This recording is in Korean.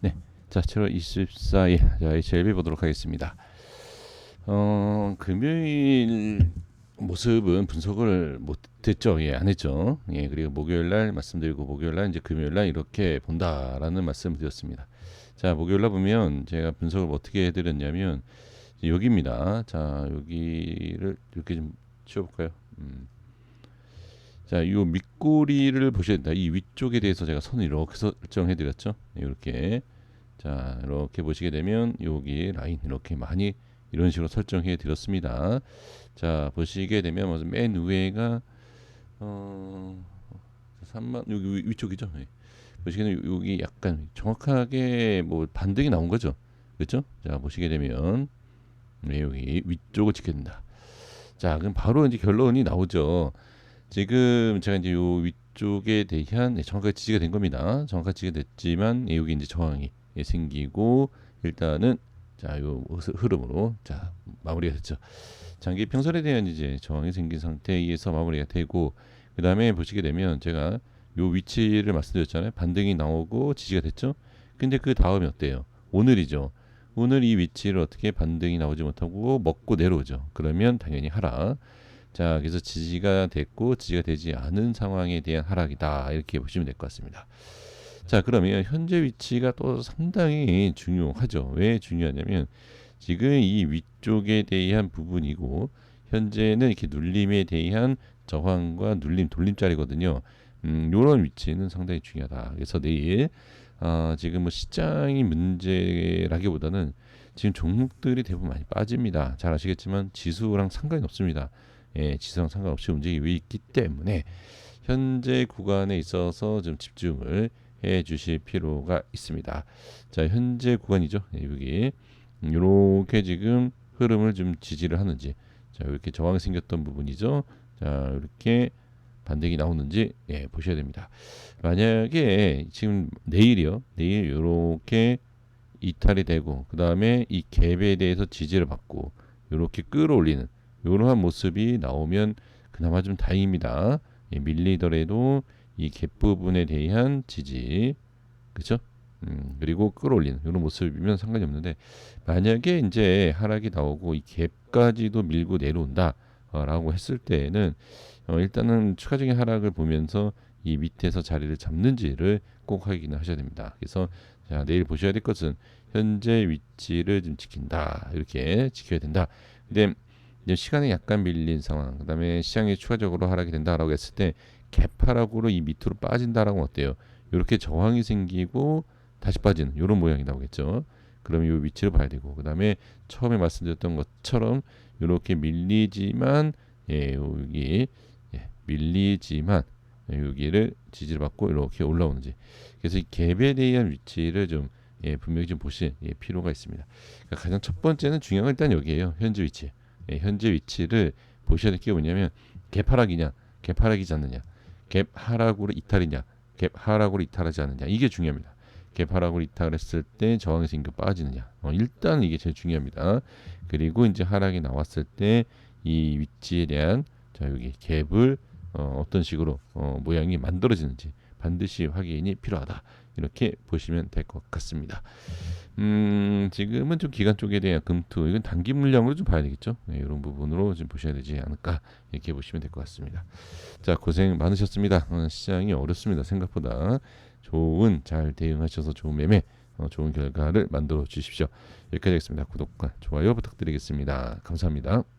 네. 자, 7월 24일 자, HLB 보도록 하겠습니다. 어, 금요일 모습은 분석을 못 했죠. 예, 안 했죠. 예, 그리고 목요일 날 말씀드리고 목요일 날 이제 금요일 날 이렇게 본다라는 말씀을 드렸습니다. 자, 목요일 날 보면 제가 분석을 어떻게 해 드렸냐면 여기입니다. 자, 여기를 이렇게 좀 치워 볼까요? 음. 자, 요 밑꼬리를 보셔야 된다. 이 위쪽에 대해서 제가 선을 이렇게 설정해 드렸죠. 이렇게. 자, 이렇게 보시게 되면 여기 라인 이렇게 많이 이런 식으로 설정해 드렸습니다. 자, 보시게 되면 먼저 맨 위에가 어 3만 여기 위- 위쪽이죠. 예. 보시게 되면 여기 약간 정확하게 뭐 반등이 나온 거죠. 그렇죠? 자, 보시게 되면 네, 여기 위쪽을 지켜야 된다. 자, 그럼 바로 이제 결론이 나오죠. 지금 제가 이제 요 위쪽에 대한 네, 정확하게 지지가 된 겁니다. 정확하게 지지가 됐지만 예, 여기 이제 저항이 예, 생기고 일단은 자, 요 흐- 흐름으로 자, 마무리가 됐죠. 장기 평선에 대한 이제 저항이 생긴 상태에서 마무리가 되고 그 다음에 보시게 되면 제가 요 위치를 말씀드렸잖아요. 반등이 나오고 지지가 됐죠. 근데 그 다음이 어때요? 오늘이죠. 오늘 이 위치를 어떻게 반등이 나오지 못하고 먹고 내려오죠. 그러면 당연히 하락. 자, 그래서 지지가 됐고 지지가 되지 않은 상황에 대한 하락이다. 이렇게 보시면 될 것 같습니다. 자, 그러면 현재 위치가 또 상당히 중요하죠. 왜 중요하냐면 지금 이 위쪽에 대한 부분이고 현재는 이렇게 눌림에 대한 저항과 눌림 돌림자리거든요. 음, 요런 위치는 상당히 중요하다. 그래서 내일 아, 지금 뭐 시장이 문제라기보다는 지금 종목들이 대부분 많이 빠집니다. 잘 아시겠지만 지수랑 상관이 없습니다. 예, 지수랑 상관없이 움직이고 있기 때문에 현재 구간에 있어서 좀 집중을 해 주실 필요가 있습니다. 자, 현재 구간이죠. 예, 여기 이렇게 지금 흐름을 좀 지지를 하는지 자, 이렇게 저항이 생겼던 부분이죠. 자, 이렇게 반등이 나오는지 예, 보셔야 됩니다. 만약에 지금 내일이요. 내일 이렇게 이탈이 되고 그 다음에 이 갭에 대해서 지지를 받고 이렇게 끌어올리는 이러한 모습이 나오면 그나마 좀 다행입니다. 예, 밀리더라도 이 갭 부분에 대한 지지, 그죠? 음, 그리고 끌어올리는 이런 모습이면 상관이 없는데 만약에 이제 하락이 나오고 이 갭까지도 밀고 내려온다라고 했을 때에는 어, 일단은 추가적인 하락을 보면서 이 밑에서 자리를 잡는지를 꼭 확인을 하셔야 됩니다. 그래서 자, 내일 보셔야 될 것은 현재 위치를 좀 지킨다 이렇게 지켜야 된다. 근데 이제 시간이 약간 밀린 상황, 그다음에 시장이 추가적으로 하락이 된다라고 했을 때 개파락으로 이 밑으로 빠진다라고 어때요? 이렇게 저항이 생기고 다시 빠지는 이런 모양이 나오겠죠. 그럼 이 위치를 봐야 되고 그다음에 처음에 말씀드렸던 것처럼 이렇게 밀리지만 예, 여기 예, 밀리지만 여기를 지지를 받고 이렇게 올라오는지 그래서 이 갭에 대한 위치를 좀 예, 분명히 좀 보실 예, 필요가 있습니다. 그러니까 가장 첫 번째는 중요한 건 일단 여기에요. 현재 위치. 예, 현재 위치를 보셔야 될 게 뭐냐면 갭 하락이지 않느냐, 갭 하락으로 이탈이냐, 갭 하락으로 이탈하지 않느냐 이게 중요합니다. 갭 하락으로 이탈했을 때 저항이 생겨 빠지느냐. 어, 일단 이게 제일 중요합니다. 그리고 이제 하락이 나왔을 때 이 위치에 대한 자 여기 갭을 어, 어떤 식으로 어, 모양이 만들어지는지 반드시 확인이 필요하다. 이렇게 보시면 될 것 같습니다. 음, 지금은 좀 기간 쪽에 대한 금투, 이건 단기 물량으로 좀 봐야 되겠죠. 네, 이런 부분으로 좀 보셔야 되지 않을까 이렇게 보시면 될 것 같습니다. 자, 고생 많으셨습니다. 어, 시장이 어렵습니다. 생각보다 좋은 잘 대응하셔서 좋은 매매, 어, 좋은 결과를 만들어 주십시오. 여기까지 하겠습니다. 구독과 좋아요 부탁드리겠습니다. 감사합니다.